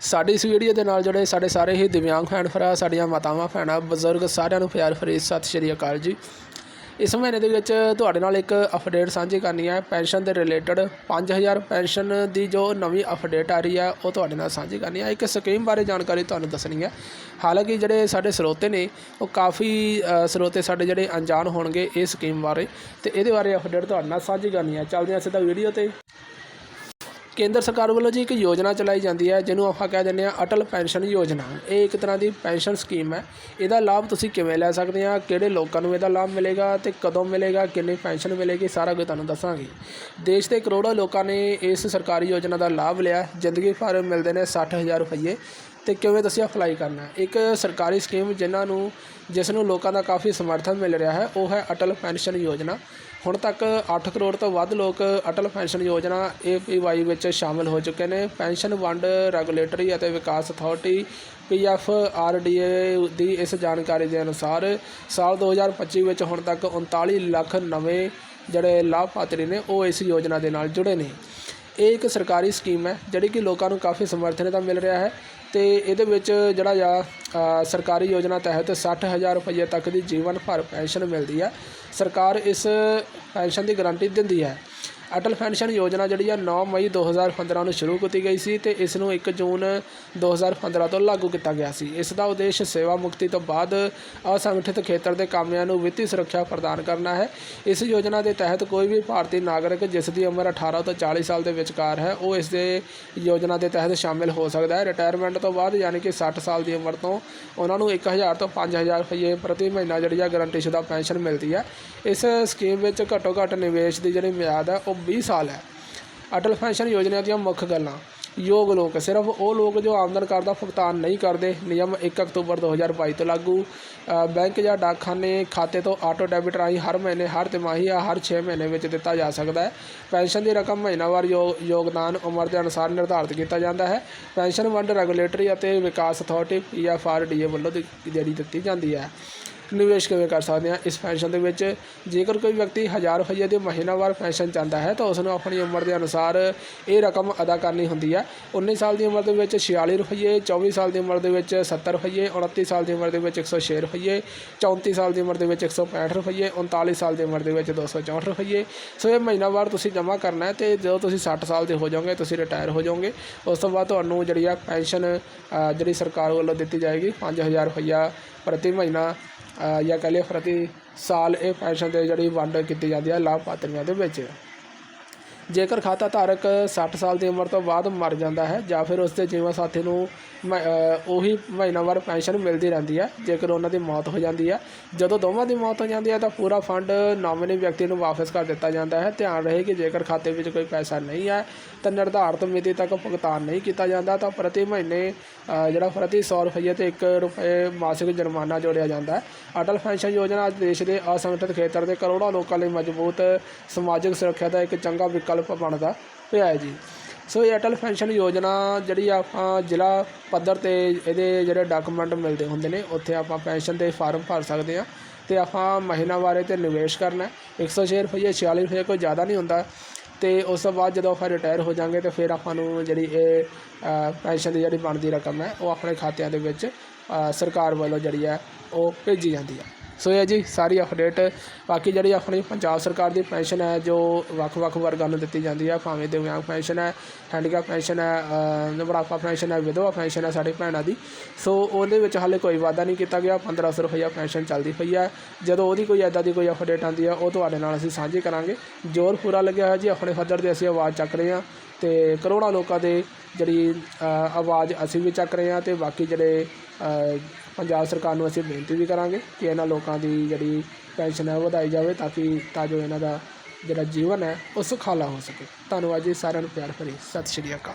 ਸਾਡੀ ਇਸ ਵੀਡੀਓ ਦੇ ਨਾਲ ਜਿਹੜੇ ਸਾਡੇ ਸਾਰੇ ਹੀ ਦਿਵਿਆਂਗ ਭੈਣ ਭਰਾ, ਸਾਡੀਆਂ ਮਾਤਾਵਾਂ, ਭੈਣਾਂ, ਬਜ਼ੁਰਗ, ਸਾਰਿਆਂ ਨੂੰ ਪਿਆਰ ਭਰੀ ਸਤਿ ਸ਼੍ਰੀ ਅਕਾਲ ਜੀ। ਇਸ ਮਹੀਨੇ ਦੇ ਵਿੱਚ ਤੁਹਾਡੇ ਨਾਲ ਇੱਕ ਅਪਡੇਟ ਸਾਂਝੀ ਕਰਨੀ ਹੈ। ਪੈਨਸ਼ਨ ਦੇ ਰਿਲੇਟਡ 5000 ਪੈਨਸ਼ਨ ਦੀ ਜੋ ਨਵੀਂ ਅਪਡੇਟ ਆ ਰਹੀ ਹੈ, ਉਹ ਤੁਹਾਡੇ ਨਾਲ ਸਾਂਝੀ ਕਰਨੀ ਹੈ। ਇੱਕ ਸਕੀਮ ਬਾਰੇ ਜਾਣਕਾਰੀ ਤੁਹਾਨੂੰ ਦੱਸਣੀ ਹੈ। ਹਾਲਾਂਕਿ ਜਿਹੜੇ ਸਾਡੇ ਸਰੋਤੇ ਨੇ, ਉਹ ਕਾਫੀ ਸਰੋਤੇ ਸਾਡੇ ਜਿਹੜੇ ਅਣਜਾਣ ਹੋਣਗੇ ਇਹ ਸਕੀਮ ਬਾਰੇ, ਤੇ ਇਹਦੇ ਬਾਰੇ ਅਪਡੇਟ ਤੁਹਾਡੇ ਨਾਲ ਸਾਂਝੀ ਕਰਨੀ ਹੈ। ਚੱਲਦੇ ਹਾਂ ਸਿੱਧਾ ਵੀਡੀਓ ਤੇ। ਕੇਂਦਰ ਸਰਕਾਰ ਵੱਲੋਂ ਜੀ ਇੱਕ ਯੋਜਨਾ ਚਲਾਈ ਜਾਂਦੀ ਹੈ, ਜਿਹਨੂੰ ਆਪਾਂ ਕਹਿ ਦਿੰਦੇ ਆ ਅਟਲ ਪੈਨਸ਼ਨ ਯੋਜਨਾ। ਇਹ ਇੱਕ ਤਰ੍ਹਾਂ ਦੀ ਪੈਨਸ਼ਨ ਸਕੀਮ ਹੈ। ਇਹਦਾ ਲਾਭ ਤੁਸੀਂ ਕਿਵੇਂ ਲੈ ਸਕਦੇ ਆ? ਕਿਹੜੇ ਲੋਕਾਂ ਨੂੰ ਇਹਦਾ ਲਾਭ ਮਿਲੇਗਾ ਤੇ ਕਦੋਂ ਮਿਲੇਗਾ? ਕਿੰਨੀ ਪੈਨਸ਼ਨ ਮਿਲੇਗੀ? ਸਾਰਾ ਕੁਝ ਤੁਹਾਨੂੰ ਦੱਸਾਂਗੇ। ਦੇਸ਼ ਦੇ ਕਰੋੜਾਂ ਲੋਕਾਂ ਨੇ ਇਸ ਸਰਕਾਰੀ ਯੋਜਨਾ ਦਾ ਲਾਭ ਲਿਆ। ਜ਼ਿੰਦਗੀ ਭਰ ਮਿਲਦੇ ਨੇ 60000 ਰੁਪਏ ਅਤੇ ਕਿਵੇਂ ਤੁਸੀਂ ਅਪਲਾਈ ਕਰਨਾ ਹੈ? ਇੱਕ ਸਰਕਾਰੀ ਸਕੀਮ ਜਿਨ੍ਹਾਂ ਨੂੰ, ਜਿਸ ਨੂੰ ਲੋਕਾਂ ਦਾ ਕਾਫੀ ਸਮਰਥਨ ਮਿਲ ਰਿਹਾ ਹੈ, ਉਹ ਹੈ ਅਟਲ ਪੈਨਸ਼ਨ ਯੋਜਨਾ। ਹੁਣ ਤੱਕ 8 ਕਰੋੜ ਤੋਂ ਵੱਧ ਲੋਕ ਅਟਲ ਪੈਨਸ਼ਨ ਯੋਜਨਾ ਏਪੀਵਾਈ ਵਿੱਚ ਸ਼ਾਮਲ ਹੋ ਚੁੱਕੇ ਨੇ। ਪੈਨਸ਼ਨ ਵੰਡ ਰੈਗੂਲੇਟਰੀ ਅਤੇ ਵਿਕਾਸ ਅਥਾਰਟੀ ਪੀਐਫ ਆਰਡੀਏ ਦੀ ਇਸ ਜਾਣਕਾਰੀ ਦੇ ਅਨੁਸਾਰ ਸਾਲ 2025 ਵਿੱਚ ਹੁਣ ਤੱਕ 39 ਲੱਖ ਨਵੇਂ ਜਿਹੜੇ ਲਾਭਪਾਤਰੀ ਨੇ, ਉਹ ਇਸ ਯੋਜਨਾ ਦੇ ਨਾਲ ਜੁੜੇ ਨੇ। ਇਹ ਇੱਕ ਸਰਕਾਰੀ ਸਕੀਮ ਹੈ, ਜਿਹੜੀ ਕਿ ਲੋਕਾਂ ਨੂੰ ਕਾਫੀ ਸਮਰਥਨ ਤਾਂ ਮਿਲ ਰਿਹਾ ਹੈ ਅਤੇ ਇਹਦੇ ਵਿੱਚ ਜਿਹੜਾ ਆ ਸਰਕਾਰੀ ਯੋਜਨਾ ਤਹਿਤ 60000 ਰੁਪਏ ਤੱਕ ਦੀ ਜੀਵਨ ਭਰ ਪੈਨਸ਼ਨ ਮਿਲਦੀ ਹੈ। ਸਰਕਾਰ ਇਸ ਪੈਨਸ਼ਨ ਦੀ ਗਾਰੰਟੀ ਦਿੰਦੀ ਹੈ। ਅਟਲ ਪੈਨਸ਼ਨ ਯੋਜਨਾ ਜਿਹੜੀ ਆ 9 ਮਈ 2015 ਨੂੰ ਸ਼ੁਰੂ ਕੀਤੀ ਗਈ ਸੀ ਤੇ ਇਸ ਨੂੰ 1 ਜੂਨ 2015 ਤੋਂ ਲਾਗੂ ਕੀਤਾ ਗਿਆ ਸੀ। ਇਸ ਦਾ ਉਦੇਸ਼ ਸੇਵਾ ਮੁਕਤੀ ਤੋਂ ਬਾਅਦ ਅਸੰਗਠਿਤ ਖੇਤਰ ਦੇ ਕਾਮਿਆਂ ਨੂੰ ਵਿੱਤੀ ਸੁਰੱਖਿਆ ਪ੍ਰਦਾਨ ਕਰਨਾ ਹੈ। ਇਸ ਯੋਜਨਾ ਦੇ ਤਹਿਤ ਕੋਈ ਵੀ ਭਾਰਤੀ ਨਾਗਰਿਕ ਜਿਸ ਦੀ ਉਮਰ 18 ਤੋਂ 40 ਸਾਲ ਦੇ ਵਿਚਕਾਰ ਹੈ, ਉਹ ਇਸ ਦੇ ਯੋਜਨਾ ਦੇ ਤਹਿਤ ਸ਼ਾਮਿਲ ਹੋ ਸਕਦਾ ਹੈ। ਰਿਟਾਇਰਮੈਂਟ ਤੋਂ ਬਾਅਦ ਯਾਨੀ ਕਿ 60 ਸਾਲ ਦੀ ਉਮਰ ਤੋਂ ਉਹਨਾਂ ਨੂੰ 1000 ਤੋਂ 5000 ਰੁਪਏ ਪ੍ਰਤੀ ਮਹੀਨਾ ਜਿਹੜੀ ਆ ਗਰੰਟੀਸ਼ੁਦਾ ਪੈਨਸ਼ਨ ਮਿਲਦੀ ਹੈ। ਇਸ ਸਕੀਮ ਵਿੱਚ ਘੱਟੋ ਘੱਟ ਨਿਵੇਸ਼ ਦੀ ਜਿਹੜੀ ਮਿਆਦ ਹੈ, ਉਹ 20 ਸਾਲ ਹੈ। ਅਟਲ ਪੈਨਸ਼ਨ ਯੋਜਨਾ ਦੀਆਂ ਮੁੱਖ ਗੱਲਾਂ। ਯੋਗ ਲੋਕ, ਸਿਰਫ ਉਹ ਲੋਕ ਜੋ ਆਮਦਨ ਕਰ ਦਾ ਭੁਗਤਾਨ ਨਹੀਂ ਕਰਦੇ, ਨਿਯਮ 1 ਅਕਤੂਬਰ 2022 ਤੋਂ ਲਾਗੂ। ਬੈਂਕ ਜਾਂ ਡਾਕਖਾਨੇ ਖਾਤੇ ਤੋਂ ਆਟੋ ਡੈਬਿਟ ਰਾਹੀਂ ਹਰ ਮਹੀਨੇ, ਹਰ ਤਿਮਾਹੀ ਜਾਂ ਹਰ 6 ਮਹੀਨੇ ਵਿੱਚ ਦਿੱਤਾ ਜਾ ਸਕਦਾ ਹੈ। ਪੈਨਸ਼ਨ ਦੀ ਰਕਮ ਮਹੀਨਾਵਾਰ ਯੋ- ਯੋਗਦਾਨ ਉਮਰ ਦੇ ਅਨੁਸਾਰ ਨਿਰਧਾਰਿਤ ਕੀਤਾ ਜਾਂਦਾ ਹੈ। ਪੈਨਸ਼ਨ ਵੰਡ ਰੈਗੂਲੇਟਰੀ ਅਤੇ ਵਿਕਾਸ ਅਥਾਰਟੀ ਪੀਐਫਆਰਡੀਏ ਵੱਲੋਂ ਦੀ- ਜਿਹੜੀ ਦਿੱਤੀ ਜਾਂਦੀ ਹੈ। ਨਿਵੇਸ਼ ਕਿਵੇਂ ਕਰ ਸਕਦੇ ਹਾਂ? ਇਸ ਪੈਨਸ਼ਨ ਦੇ ਵਿੱਚ ਜੇਕਰ ਕੋਈ ਵਿਅਕਤੀ 1000 ਰੁਪਏ ਦੀ ਮਹੀਨਾਵਾਰ ਪੈਨਸ਼ਨ ਚਾਹੁੰਦਾ ਹੈ, ਤਾਂ ਉਸ ਨੂੰ ਆਪਣੀ ਉਮਰ ਦੇ ਅਨੁਸਾਰ ਇਹ ਰਕਮ ਅਦਾ ਕਰਨੀ ਹੁੰਦੀ ਹੈ। 19 ਸਾਲ ਦੀ ਉਮਰ ਦੇ ਵਿੱਚ 46 ਰੁਪਏ 24 ਸਾਲ ਦੀ ਉਮਰ ਦੇ ਵਿੱਚ 70 ਰੁਪਏ 29 ਸਾਲ ਦੀ ਉਮਰ ਦੇ ਵਿੱਚ 106 ਰੁਪਏ 34 ਸਾਲ ਦੀ ਉਮਰ ਦੇ ਵਿੱਚ 165 ਰੁਪਏ 39 ਸਾਲ ਦੀ ਉਮਰ ਦੇ ਵਿੱਚ 264 ਰੁਪਏ ਸੋ ਇਹ ਮਹੀਨਾਵਾਰ ਤੁਸੀਂ ਜਮ੍ਹਾਂ ਕਰਨਾ ਹੈ ਤੇ ਜਦੋਂ ਤੁਸੀਂ 60 ਸਾਲ ਦੇ ਹੋ ਜਾਓਗੇ, ਤੁਸੀਂ ਰਿਟਾਇਰ ਹੋ ਜਾਓਗੇ। ਉਸ ਤੋਂ ਬਾਅਦ ਤੁਹਾਨੂੰ ਜਿਹੜੀ ਆ ਪੈਨਸ਼ਨ ਜਿਹੜੀ ਸਰਕਾਰ ਵੱਲੋਂ ਦਿੱਤੀ ਜਾਏਗੀ 5000 ਰੁਪਈਆ ਪ੍ਰਤੀ ਮਹੀਨਾ ਜਾਂ ਕਹਿ ਲਈਏ ਪ੍ਰਤੀ ਸਾਲ ਇਹ ਪੈਨਸ਼ਨ ਦੇ ਜਿਹੜੀ ਵੰਡ ਕੀਤੀ ਜਾਂਦੀ ਹੈ ਲਾਭਪਾਤਰੀਆਂ ਦੇ ਵਿੱਚ। ਜੇਕਰ ਖਾਤਾ ਧਾਰਕ 60 ਸਾਲ ਦੀ ਉਮਰ ਤੋਂ ਬਾਅਦ ਮਰ ਜਾਂਦਾ ਹੈ ਜਾਂ ਫਿਰ ਉਸ ਦੇ ਜੀਵਨ ਸਾਥੀ ਨੂੰ ਮ- ਉਹੀ ਮਹੀਨਾਵਾਰ ਪੈਨਸ਼ਨ ਮਿਲਦੀ ਰਹਿੰਦੀ ਹੈ, ਜੇਕਰ ਉਹਨਾਂ ਦੀ ਮੌਤ ਹੋ ਜਾਂਦੀ ਹੈ। ਜਦੋਂ ਦੋਵਾਂ ਦੀ ਮੌਤ ਹੋ ਜਾਂਦੀ ਹੈ ਤਾਂ ਪੂਰਾ ਫੰਡ ਨਾਮਿਨੀ ਵਿਅਕਤੀ ਨੂੰ ਵਾਪਸ ਕਰ ਦਿੱਤਾ ਜਾਂਦਾ ਹੈ। ਧਿਆਨ ਰਹੇ ਕਿ ਜੇਕਰ ਖਾਤੇ ਵਿੱਚ ਕੋਈ ਪੈਸਾ ਨਹੀਂ ਹੈ, ਤਾਂ ਨਿਰਧਾਰਤ ਮਿਤੀ ਤੱਕ ਭੁਗਤਾਨ ਨਹੀਂ ਕੀਤਾ ਜਾਂਦਾ, ਤਾਂ ਪ੍ਰਤੀ ਮਹੀਨੇ ਜਿਹੜਾ ਪ੍ਰਤੀ 100 ਰੁਪਏ ਤੇ 1 ਰੁਪਏ ਮਾਸਿਕ ਜੁਰਮਾਨਾ ਜੋੜਿਆ ਜਾਂਦਾ ਹੈ। ਅਟਲ ਪੈਨਸ਼ਨ ਯੋਜਨਾ ਅੱਜ ਦੇਸ਼ ਦੇ ਅਸੰਗਠਿਤ ਖੇਤਰ ਦੇ ਕਰੋੜਾਂ ਲੋਕਾਂ ਲਈ ਮਜ਼ਬੂਤ ਸਮਾਜਿਕ ਸੁਰੱਖਿਆ ਦਾ ਇੱਕ ਚੰਗਾ ਵਿਕਲਪ ਬਣਦਾ ਪਿਆ ਹੈ ਜੀ ਸੋ ਇਹ ਅਟਲ ਪੈਨਸ਼ਨ ਯੋਜਨਾ ਜਿਹੜੀ ਆਪਾਂ ਜ਼ਿਲ੍ਹਾ ਪੱਧਰ ਤੇ ਇਹਦੇ ਜਿਹੜੇ ਡਾਕੂਮੈਂਟ ਮਿਲਦੇ ਹੁੰਦੇ ਨੇ, ਉੱਥੇ ਆਪਾਂ ਪੈਨਸ਼ਨ ਦੇ ਫਾਰਮ ਭਰ ਸਕਦੇ ਆ ਤੇ ਆਪਾਂ ਮਹੀਨਾਵਾਰੇ ਤੇ ਨਿਵੇਸ਼ ਕਰਨਾ ਹੈ। 106 ਰੁਪਏ 46 ਰੁਪਏ ਕੋਈ ਜ਼ਿਆਦਾ ਨਹੀਂ ਹੁੰਦਾ ਤੇ ਉਸ ਤੋਂ ਬਾਅਦ ਜਦੋਂ ਆਪਾਂ ਰਿਟਾਇਰ ਹੋ ਜਾਾਂਗੇ ਤੇ ਫਿਰ ਆਪਾਂ ਨੂੰ ਜਿਹੜੀ ਇਹ ਪੈਨਸ਼ਨ ਦੀ ਜਿਹੜੀ ਬਣਦੀ ਰਕਮ ਹੈ, ਉਹ ਆਪਣੇ ਖਾਤਿਆਂ ਦੇ ਵਿੱਚ ਸਰਕਾਰ ਵੱਲੋਂ ਜਿਹੜੀ ਹੈ, ਉਹ ਭੇਜੀ ਜਾਂਦੀ ਹੈ ਸੋ ਇਹ ਜੀ ਸਾਰੀ ਅਪਡੇਟ। ਬਾਕੀ ਜਿਹੜੀ ਆਪਣੀ ਪੰਜਾਬ ਸਰਕਾਰ ਦੀ ਪੈਨਸ਼ਨ ਹੈ, ਜੋ ਵੱਖ-ਵੱਖ ਵਰਗਾਂ ਨੂੰ ਦਿੱਤੀ ਜਾਂਦੀ ਹੈ, ਭਾਵੇਂ ਦਿਵਿਆਂਗ ਪੈਨਸ਼ਨ ਹੈ, ਹੈਂਡੀਕੈਪ ਪੈਨਸ਼ਨ ਹੈ ਬੁਢਾਪਾ ਪੈਨਸ਼ਨ ਹੈ, ਵਿਧਵਾ ਪੈਨਸ਼ਨ ਹੈ ਸਾਡੇ ਭੈਣਾਂ ਦੀ। ਸੋ ਉਹਦੇ ਵਿੱਚ ਹਾਲੇ ਕੋਈ ਵਾਅਦਾ ਨਹੀਂ ਕੀਤਾ ਗਿਆ। 1500 ਰੁਪਈਆ ਪੈਨਸ਼ਨ ਚੱਲਦੀ ਪਈ ਹੈ। ਜਦੋਂ ਉਹਦੀ ਕੋਈ ਐਦਾਂ ਦੀ ਕੋਈ ਅਪਡੇਟ ਆਉਂਦੀ ਹੈ, ਉਹ ਤੁਹਾਡੇ ਨਾਲ ਅਸੀਂ ਸਾਂਝੀ ਕਰਾਂਗੇ। ਜ਼ੋਰ ਪੂਰਾ ਲੱਗਿਆ ਹੋਇਆ ਜੀ, ਆਪਣੇ ਫੱਦਰ ਤੇ ਅਸੀਂ ਆਵਾਜ਼ ਚੱਕ ਰਹੇ ਹਾਂ ਤੇ ਕਰੋੜਾਂ ਲੋਕਾਂ ਦੇ ਜਿਹੜੀ ਆਵਾਜ਼ ਅਸੀਂ ਵੀ ਚੱਕ ਰਹੇ ਹਾਂ ਤੇ ਬਾਕੀ ਜਿਹੜੇ ਪੰਜਾਬ ਸਰਕਾਰ ਨੂੰ ਅਸੀਂ ਬੇਨਤੀ ਵੀ ਕਰਾਂਗੇ ਕਿ ਇਹਨਾਂ ਲੋਕਾਂ ਦੀ ਜਿਹੜੀ ਪੈਨਸ਼ਨ ਹੈ ਵਧਾਈ ਜਾਵੇ ਤਾਂ ਕਿ ਤਾਂ ਜੋ ਇਹਨਾਂ ਦਾ ਜਿਹੜਾ ਜੀਵਨ ਹੈ ਉਹ ਸੁਖਾਲਾ ਹੋ ਸਕੇ। ਧੰਨਵਾਦ ਜੀ ਸਾਰਿਆਂ ਨੂੰ, ਪਿਆਰ ਭਰੀ ਸਤਿ ਸ਼੍ਰੀ ਅਕਾਲ।